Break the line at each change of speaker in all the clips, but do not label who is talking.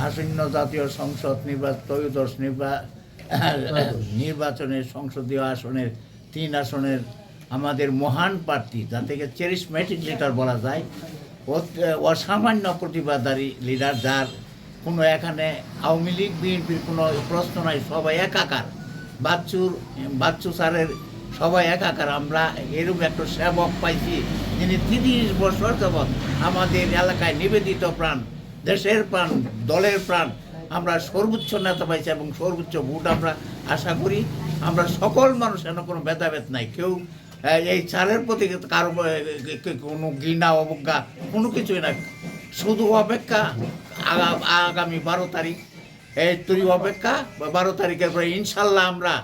আসন্ন জাতীয় সংসদ নির্বাচন ত্রয়োদশ নির্বা- নির্বাচনের সংসদীয় আসনের তিন আসনের আমাদের মহান প্রার্থী যাদেরকে চেরিসমেটিক লিডার বলা যায় অসামান্য প্রতিবাদারী লিডার যার কোনো এখানে আওয়ামী লীগ বিএনপির কোনো প্রশ্ন নাই সবাই একাকার। বাচ্চুর বাচ্চু স্যারের সবাই একাকার আমরা এরকম একটা সেবক পাইছি যিনি তিরিশ বছর যাবৎ আমাদের এলাকায় নিবেদিত প্রাণ, দেশের প্রাণ, দলের প্রাণ। আমরা সর্বোচ্চ নেতা পাইছি এবং সর্বোচ্চ ভোট আমরা আশা করি। আমরা সকল মানুষ যেন কোনো ভেদাভেদ নাই। কেউ এই চারের প্রতি কারও কোনো ঘৃণা, অবজ্ঞা, কোনো কিছুই না শুধু অপেক্ষা আগামী বারো তারিখ, এই তুই অপেক্ষা, বারো তারিখের পরে ইনশাল্লাহ আমরা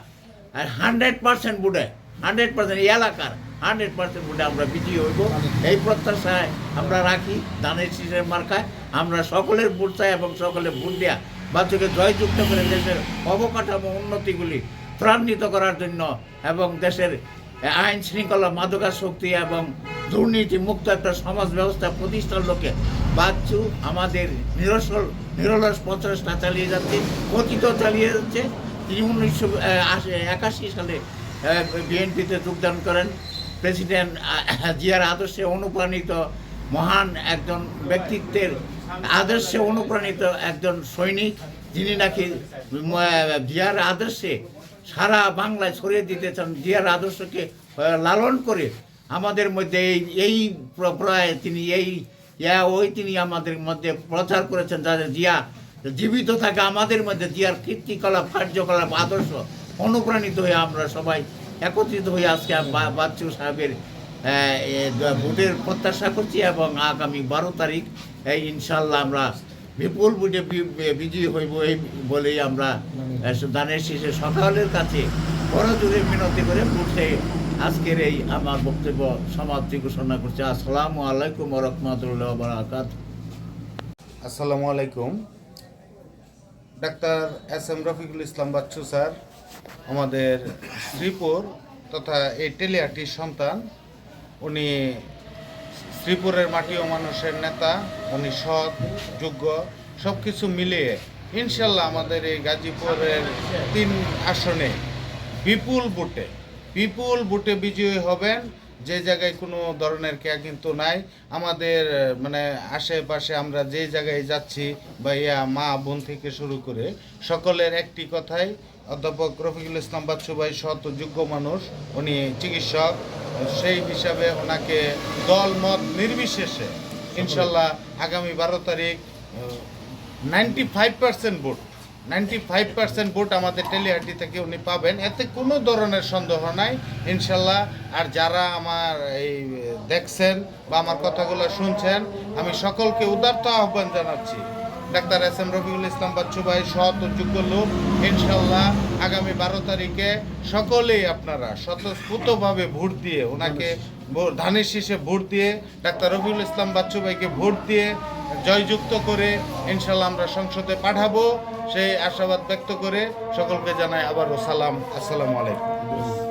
হান্ড্রেড পার্সেন্ট বুড়ে হান্ড্রেড পার্সেন্ট এলাকার হান্ড্রেড পার্সেন্ট বুড়ে আমরা বিজয়ী হইব। এই প্রত্যাশায় আমরা রাখি ধানের শীষের মার্কায়। আমরা সকলের ভোট চাই এবং সকলের ভোট দেওয়া বাচ্চাকে জয়যুক্ত করে দেশের অবকাঠামো উন্নতিগুলি ত্বরান্বিত করার জন্য এবং দেশের আইন শৃঙ্খলা মাদকাসক্তি এবং দুর্নীতি মুক্ত একটা সমাজ ব্যবস্থা প্রতিষ্ঠার লোকে বাচ্চু আমাদের নিরসল, নিরলস প্রচেষ্টা চালিয়ে যাচ্ছে, কথিত চালিয়ে যাচ্ছে। তিনি উনিশশো একাশি সালে বিএনপিতে যোগদান করেন। প্রেসিডেন্ট জিয়ার আদর্শে অনুপ্রাণিত মহান একজন ব্যক্তিত্বের আদর্শে অনুপ্রাণিত একজন সৈনিক। যিনি নাকি জিয়ার আদর্শে সারা বাংলায় ছড়িয়ে দিতে চান, জিয়ার আদর্শকে লালন করে আমাদের মধ্যে এই এই প্র- প্রায় তিনি এই ইয়া ওই তিনি আমাদের মধ্যে প্রচার করেছেন যাদের জিয়া জীবিত থাকে আমাদের মধ্যে জিয়ার কীর্তিকলাপ, কার্যকলাপ, আদর্শ অনুপ্রাণিত হয়ে আমরা সবাই একত্রিত হয়ে আজকে বাচ্চু সাহেবের ভোটের প্রত্যাশা করছি এবং আগামী বারো তারিখ ইনশাল্লাহ আমরা বিপুল বুঝে বিজয়ী হইব এই বলেই আমরা দানের শেষে সকালের কাছে বড় জোরে মিনতি করে উঠে আজকের এই আমার বক্তব্য সমাপ্তি ঘোষণা করছি। আসসালামু আলাইকুম রহমতুল্লাহ বারাকাত
আসসালামু আলাইকুম। Doctor S M Rafiqul Islam Bachchu sir, আমাদের শ্রীপুর তথা এই টেলিয়াটির সন্তান। উনি শ্রীপুরের মাটি ও মানুষের নেতা, উনি সৎ, যোগ্য সব কিছু মিলিয়ে ইনশাল্লাহ আমাদের এই গাজীপুরের তিন আসনে বিপুল ভোটে, বিপুল বুটে বিজয়ী হবেন। যে জায়গায় কোনো ধরনের কেয়া কিন্তু নাই। আমাদের মানে আশেপাশে আমরা যে জায়গায় যাচ্ছি বা ইয়া মা বোন থেকে শুরু করে সকলের একটি কথাই অধ্যাপক রফিকুল ইসলাম বাচ্চু ভাই সৎ যোগ্য মানুষ উনি চিকিৎসক সেই হিসাবে ওনাকে দল মত নির্বিশেষে ইনশাল্লাহ আগামী বারো তারিখ ninety five percent vote. Ninety five percent vote আমাদের টেলিহাটি থেকে উনি পাবেন? এতে কোনো ধরনের সন্দেহ নাই। ইনশাল্লাহ, আর যারা আমার এই দেখছেন বা আমার কথাগুলো শুনছেন, আমি সকলকে উদারতা আহ্বান জানাচ্ছি। Doctor S M Rafiqul Islam Bachchu ভাই, সৎ ও যোগ্য লোক। ইনশাল্লাহ আগামী বারো তারিখে সকলেই আপনারা স্বতঃস্ফূর্তভাবে ভোট দিয়ে ওনাকে ধানের শীষে ভোট দিয়ে, ডাক্তার রফিকুল ইসলাম বাচ্চু ভাইকে ভোট দিয়ে জয়যুক্ত করে ইনশাল্লাহ আমরা সংসদে পাঠাবো। সেই আশাবাদ ব্যক্ত করে সকলকে জানাই আবারও সালাম। আসসালামু আলাইকুম।